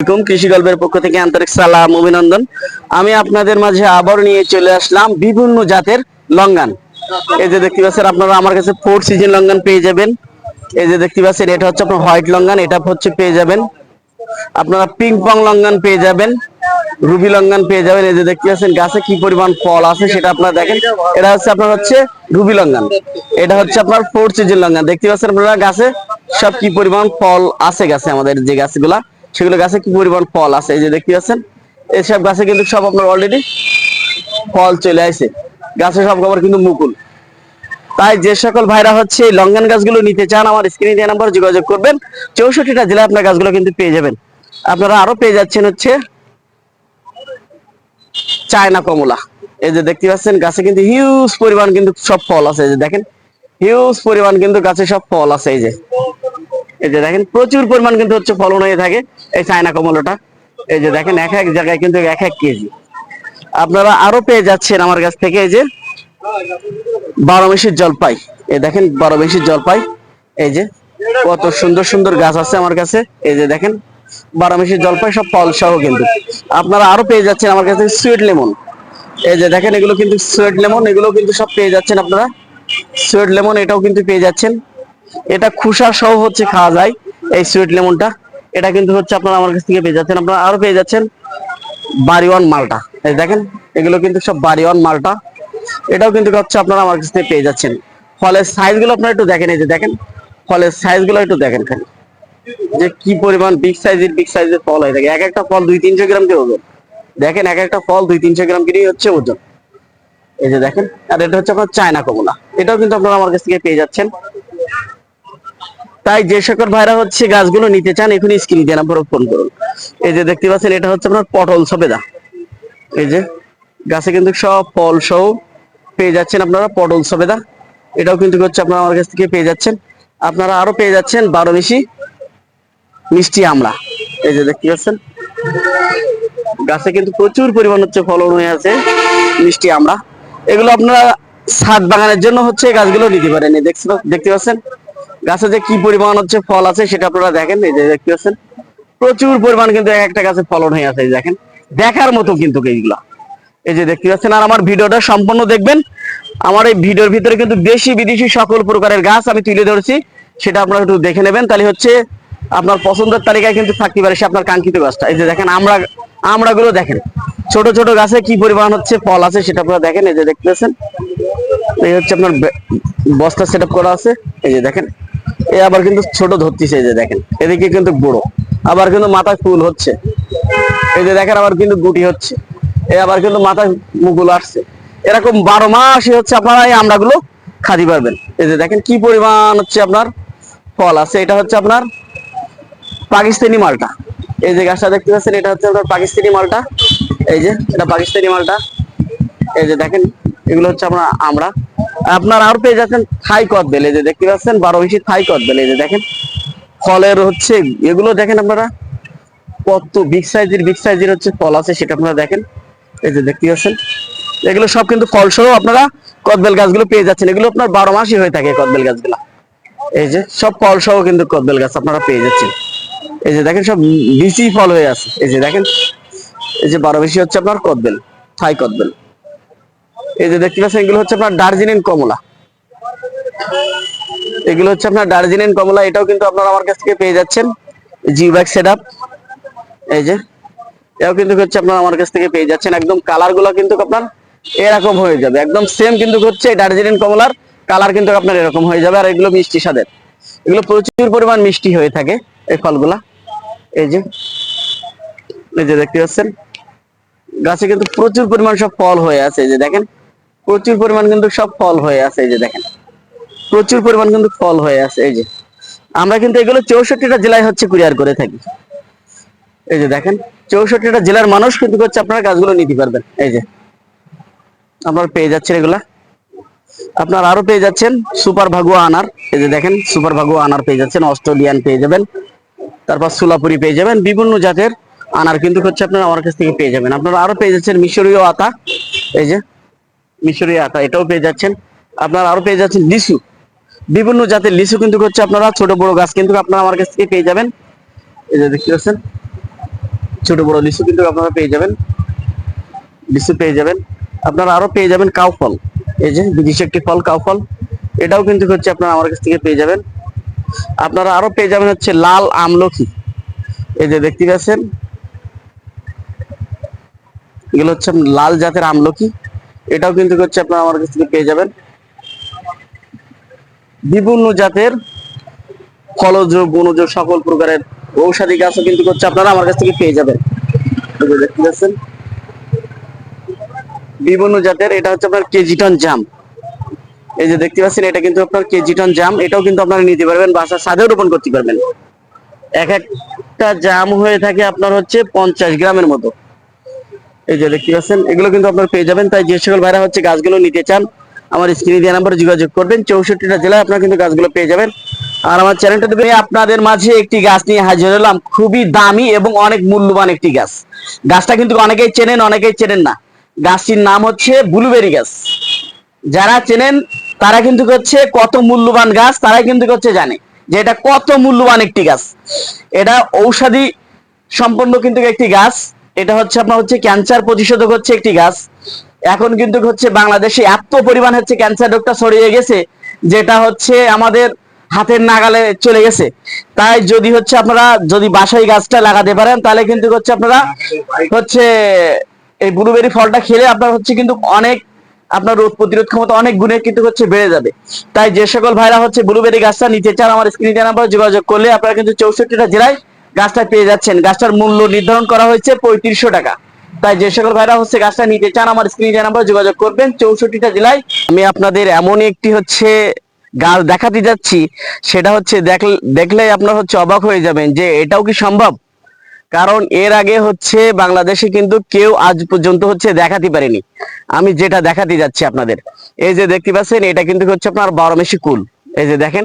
আলাইকুম, কৃষি গল্পের পক্ষ থেকে আন্তরিক সালাম, অভিনন্দন। আমি আপনাদের মাঝে আবার নিয়ে চলে আসলাম বিভিন্ন জাতের লঙ্গান। এই যে দেখতে পাচ্ছেন, আপনারা আমার কাছে ফোর সিজন লঙ্গান পেয়ে যাবেন। এই যে দেখতে পাচ্ছেন, এটা হচ্ছে আপনার হোয়াইট লঙ্গান, এটা হচ্ছে পেয়ে যাবেন। আপনারা পিং পং লঙ্গান পেয়ে যাবেন রুবি লঙ্গান পেয়ে যাবেন। এই যে দেখতে পাচ্ছেন, গাছে কি পরিমাণ ফল আছে সেটা আপনারা দেখেন। এটা হচ্ছে আপনার হচ্ছে রুবি লঙ্গান। এটা হচ্ছে আপনার ফোর সিজন লঙ্গান। দেখতে পাচ্ছেন আপনারা গাছে সব কি পরিমাণ ফল আছে গাছে আমাদের যে গাছগুলা। সেগুলো গাছে কি পরিমাণ ফল আছে? এই যে দেখতে পাচ্ছেন এইসব গাছে কিন্তু সব আপনার অলরেডি ফল চলে আসে। গাছে সব খবর কিন্তু মুকুল। তাই যে সকল ভাইরা হচ্ছে এই লঙ্গান গাছগুলো নিতে চান, আমার স্ক্রিনে দেওয়া নাম্বার যোগাযোগ করবেন। চৌষট্টিটা জেলায় আপনার গাছগুলো কিন্তু পেয়ে যাবেন। আপনারা আরও পেয়ে যাচ্ছেন হচ্ছে চায়না কমলা। এই যে দেখতে পাচ্ছেন, গাছে কিন্তু হিউজ পরিমাণ কিন্তু সব ফল আছে। এই যে দেখেন হিউজ পরিমাণ কিন্তু গাছে সব ফল আছে। এই যে এই যে দেখেন, প্রচুর পরিমাণ কিন্তু হচ্ছে ফলন হয়ে থাকে এই চায়না কমলাটা। এই যে দেখেন, এক এক জায়গায় কিন্তু এক এক কেজি। আপনারা আরও পেয়ে যাচ্ছেন আমার কাছ থেকে এই যে বারো মেশির জলপাই। এই দেখেন, বারো মেশির জলপাই। এই যে কত সুন্দর সুন্দর গাছ আছে আমার কাছে। এই যে দেখেন, বারো মেশির জলপাই সব ফল সহ কিন্তু। আপনারা আরও পেয়ে যাচ্ছেন আমার কাছে সুইট লেমন এই যে দেখেন, এগুলো কিন্তু সুইট লেমন এগুলো কিন্তু সব পেয়ে যাচ্ছেন আপনারা। সুইট লেমন এটাও কিন্তু পেয়ে যাচ্ছেন। এটা খুসা সহ হচ্ছে খাওয়া যায় এই সুইট লেমনটা। এটা কিন্তু হচ্ছে আপনারা আমার কাছ থেকে পেয়ে যাচ্ছেন। আপনারা আরও পেয়ে যাচ্ছেন বাড়িওয়ান মালটা। এই দেখেন, এগুলো কিন্তু সব বাড়িওয়ান মালটা। এটাও কিন্তু হচ্ছে আপনারা আমার কাছ থেকে পেয়ে যাচ্ছেন। ফলের সাইজগুলো আপনারা একটু দেখেন, এই যে দেখেন, ফলের সাইজগুলো একটু দেখেন খালি। যে কি পরিমাণ বিগ সাইজের বিগ সাইজের ফল হয়ে। থাকে এক একটা ফল দুই তিনশো গ্রাম করে ওজন? দেখেন, এক একটা ফল দুই তিনশো গ্রাম করেই হচ্ছে ওজন। এই যে দেখেন, আর এটা হচ্ছে আপনার চায়না কমলা। এটাও কিন্তু আপনারা আমার কাছ থেকে পেয়ে যাচ্ছেন। তাই যে সকল ভাইরা হচ্ছে গাছগুলো নিতে চান, এখনই স্ক্রিন দিয়ে নাম্বার ফোন করুন। এই যে দেখতে পাচ্ছেন, এটা হচ্ছে আপনার পটল সবেদা। এই যে, গাছে কিন্তু সব ফল সহ পেয়ে যাচ্ছেন আপনারা পটল সবেদা। এটাও কিন্তু হচ্ছে আপনারা আমার কাছ থেকে পেয়ে যাচ্ছেন। আপনারা আরও পেয়ে যাচ্ছেন বারো মিশি মিষ্টি আমড়া। এই যে দেখতে পাচ্ছেন, গাছে কিন্তু প্রচুর পরিমাণ হচ্ছে ফলন হয়ে আছে মিষ্টি আমড়া। এগুলো আপনারা ছাদ বাগানের জন্য হচ্ছে গাছগুলো নিতে পারেন। দেখতে পাচ্ছেন গাছে যে কি পরিমাণ হচ্ছে ফল আছে সেটা আপনারা দেখেন, এই যে দেখতে পাচ্ছেন। প্রচুর পরিমাণ কিন্তু এক একটা গাছে ফলন হয়ে আছে দেখেন। দেখার মতো কিন্তু এইগুলা। এই যে দেখতে পাচ্ছেন, আর আমার ভিডিওটা সম্পূর্ণ দেখবেন। আমার এই ভিডিওর ভিতরে কিন্তু দেশি বিদেশি সকল প্রকারের গাছ আমি তুলে ধরেছি, সেটা আপনারা একটু দেখে নেবেন। তাহলে হচ্ছে আপনার পছন্দের তালিকায় কিন্তু থাকতে পারে সে আপনার কাঙ্ক্ষিত গাছটা। এই যে দেখেন, আমরা আমরা গুলো দেখেন। ছোট ছোট গাছে কি পরিমাণ হচ্ছে ফল আছে সেটা আপনারা দেখেন, এই যে দেখতে পাচ্ছেন। এই হচ্ছে আপনার বস্তা সেট করা আছে। এই যে দেখেন এই আবার কিন্তু ছোট ধরতেছে যে দেখেন। এদিকে কিন্তু বড়। আবার কিন্তু মাথায় ফুল হচ্ছে। এই যে দেখেন আবার কিন্তু গুটি হচ্ছে। এই আবার কিন্তু মাথায় মুকুল আসছে। এরকম বারো মাসই হচ্ছে আপনারা এই আমড়াগুলো খাদি পারবেন। এই যে দেখেন কি পরিমাণ হচ্ছে আপনার ফল আছে। এটা হচ্ছে আপনার পাকিস্তানি মালটা। এই যে গাছটা দেখতে পাচ্ছেন, এটা হচ্ছে আপনার পাকিস্তানি মালটা। এই যে, এটা পাকিস্তানি মালটা। এই যে দেখেন, এগুলো হচ্ছে আপনার আমরা আপনার আর পেয়ে যাচ্ছেন থাই কদবেল এই যে দেখতে পাচ্ছেন, বারো ইঞ্চি থাই কদবেল এই যে দেখেন। ফলের হচ্ছে, এগুলো দেখেন আপনারা, কত বিগ সাইজের বিগ সাইজের হচ্ছে ফল আছে, সেটা আপনারা দেখেন। এই যে দেখতে পাচ্ছেন, এগুলো সব কিন্তু ফল সহ আপনারা কদবেল গাছগুলো পেয়ে যাচ্ছেন। এগুলো আপনার বারো মাসই হয়ে থাকে কদবেল গাছগুলা। এই যে সব ফল সহ কিন্তু কদবেল গাছ আপনারা পেয়ে যাচ্ছেন। এই যে দেখেন, সব বিচি ফল হয়ে আছে। এই যে দেখেন, এই যে বারো বেশি হচ্ছে আপনার কদবেল থাই কদবেল এই যে দেখতে পাচ্ছেন, এগুলো হচ্ছে আপনার দার্জিলিং কমলা। এগুলো হচ্ছে আপনার দার্জিলিং কমলা, এটাও কিন্তু আপনারা আমার কাছ থেকে পেয়ে যাচ্ছেন। জি ব্যাগ সেট এই যে, এটাও কিন্তু হচ্ছে আপনারা আমার কাছ থেকে পেয়ে যাচ্ছেন। একদম কালারগুলো কিন্তু আপনার এরকম হয়ে যাবে। একদম সেম কিন্তু হচ্ছে দার্জিলিং কমলার, কালার কিন্তু আপনার এরকম হয়ে যাবে। আর এগুলো মিষ্টি স্বাদের। এগুলো প্রচুর পরিমাণ মিষ্টি হয়ে থাকে এই ফলগুলা। এই যে এই যে দেখতে পাচ্ছেন, গাছে কিন্তু প্রচুর পরিমাণ সব ফল হয়ে আছে। এই যে দেখেন প্রচুর পরিমাণ কিন্তু সব ফল হয়ে আছে, এই যে দেখেন। প্রচুর পরিমাণ কিন্তু ফল হয়ে আছে, এই যে। আমরা কিন্তু এগুলো চৌষট্টিটা জেলায় হচ্ছে কুরিয়ার করে থাকি। এই যে দেখেন, চৌষট্টিটা জেলার মানুষ কিন্তু হচ্ছে আপনারা গাছগুলো নিতে পারবেন, এই যে। আপনারা পেয়ে যাচ্ছেন এগুলা। আপনার আরও পেয়ে যাচ্ছেন সুপার ভাগুয়া আনার। এই যে দেখেন, সুপার ভাগুয়া আনার পেয়ে যাচ্ছেন, অস্ট্রেলিয়ান পেয়ে যাবেন। তারপর সুলাপুরি পেয়ে যাবেন, বিভিন্ন জাতের আনার কিন্তু হচ্ছে আপনারা আমার কাছ থেকে পেয়ে যাবেন। আপনারা আরও পেয়ে যাচ্ছেন মিশরীয় আতা, এই যে। মিশরীয় আতা এটাও পেয়ে যাচ্ছেন। আপনারা আরও পেয়ে যাচ্ছেন লিচু। বিভিন্ন জাতের লিচু কিন্তু হচ্ছে আপনারা, ছোট বড় গাছ কিন্তু আপনারা আমার কাছ থেকে পেয়ে যাবেন। এই যে দেখতে পাচ্ছেন, ছোট বড় লিচু কিন্তু আপনারা পেয়ে যাবেন। লিচু পেয়ে যাবেন। আপনারা আরও পেয়ে যাবেন কাউ ফল। এই যে বিদেশি একটি ফল, কাউ ফল। এটাও কিন্তু হচ্ছে আপনারা আমার কাছ থেকে পেয়ে যাবেন। আপনারা আরও পেয়ে যাবেন হচ্ছে লাল আমলকি। এই যে দেখতে পাচ্ছেন, এগুলো হচ্ছে লাল জাতের আমলকি। এটাও কিন্তু হচ্ছে আপনারা আমার কাছ থেকে পেয়ে যাবেন। বিভিন্ন জাতের ফলজ, বনজ সকল প্রকারের ঔষধি গাছও কিন্তু হচ্ছে আপনারা আমার কাছ থেকে পেয়ে যাবেন। দেখতে পাচ্ছেন? বিভিন্ন জাতের, এটা হচ্ছে আপনার কেজিটন জাম। এই যে দেখতে পাচ্ছেন, এটা কিন্তু আপনার কেজিটন জাম, এটাও কিন্তু আপনারা নিতে পারবেন, বাসার সাথেও রোপণ করতে পারবেন। এক একটা জাম হয়ে থাকে আপনার হচ্ছে পঞ্চাশ গ্রামের মতো। এই যে দেখতে পাচ্ছেন, এগুলো কিন্তু আপনারা পেয়ে যাবেন। তাই যে সকল ভাইরা হচ্ছে গাছগুলো নিতে চান, আমার স্ক্রিনে দেওয়া নাম্বারে যোগাযোগ করবেন। চৌষট্টিটা জেলায় আপনারা কিন্তু গাছগুলো পেয়ে যাবেন। আর আমার চ্যানেলটা দেবে আপনাদের মাঝে একটি গাছ নিয়ে হাজির হলাম। খুবই দামি এবং অনেক মূল্যবান একটি গাছ। গাছটা কিন্তু অনেকেই চেনেন অনেকেই চেনেন না। গাছটির নাম হচ্ছে ব্লুবেরি গাছ। যারা চেনেন, তারা কিন্তু হচ্ছে কত মূল্যবান গাছ, তারাই কিন্তু হচ্ছে জানে যে এটা কত মূল্যবান একটি গাছ। এটা ঔষধি সম্পন্ন কিন্তু একটি গাছ। এটা হচ্ছে আপনার হচ্ছে ক্যান্সার প্রতিষেধক হচ্ছে একটি গাছ। এখন কিন্তু হচ্ছে বাংলাদেশে এত পরিমাণ হচ্ছে ক্যান্সার রোগটা ছড়িয়ে গেছে, যেটা হচ্ছে আমাদের হাতের নাগালে চলে গেছে। তাই যদি হচ্ছে আপনারা যদি বাসায় গাছটা লাগাতে পারেন, তাহলে কিন্তু হচ্ছে আপনারা হচ্ছে এই ব্লুবেরি ফলটা খেলে আপনার হচ্ছে কিন্তু অনেক আপনার রোগ প্রতিরোধ ক্ষমতা অনেক গুণে কিন্তু হচ্ছে বেড়ে যাবে। তাই যে সকল ভাইরা হচ্ছে ব্লুবেরি গাছটা নিতে চান, আমার স্ক্রিনে নাম্বার যোগাযোগ করলে আপনারা কিন্তু চৌষট্টিটা জেলায় গাছটা পেয়ে যাচ্ছেন। গাছটার মূল্য নির্ধারণ করা হয়েছে পঁয়ত্রিশশো টাকা। তাই যে সকল ভাইরা হচ্ছে গাছটা নিতে চান, আমার স্ক্রিনে নাম্বার যোগাযোগ করবেন, চৌষট্টিটা জেলায় আমি আপনাদের এমন একটি হচ্ছে গাছ দেখাতে যাচ্ছি। সেটা হচ্ছে দেখলে আপনার হচ্ছে অবাক হয়ে যাবেন যে এটাও কি সম্ভব? কারণ এর আগে হচ্ছে বাংলাদেশে কিন্তু কেউ আজ পর্যন্ত হচ্ছে দেখাতে পারেনি। আমি যেটা দেখাতে যাচ্ছি আপনাদের। এই যে দেখতে পাচ্ছেন, এটা কিন্তু হচ্ছে আপনার বারোমেশি কুল এই যে দেখেন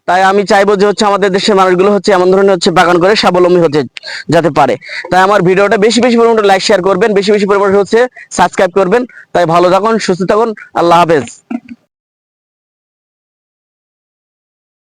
তাই আমি চাইব যে হচ্ছে আমাদের দেশের মানুষগুলো হচ্ছে এমন ধরনের হচ্ছে বাগান করে স্বাবলম্বী হতে যাতে পারে। তাই আমার ভিডিওটা বেশি বেশি পরিমাণে লাইক শেয়ার করবেন, বেশি বেশি পরিমাণে হচ্ছে সাবস্ক্রাইব করবেন। তাই ভালো থাকুন, সুস্থ থাকুন, আল্লাহ হাফেজ।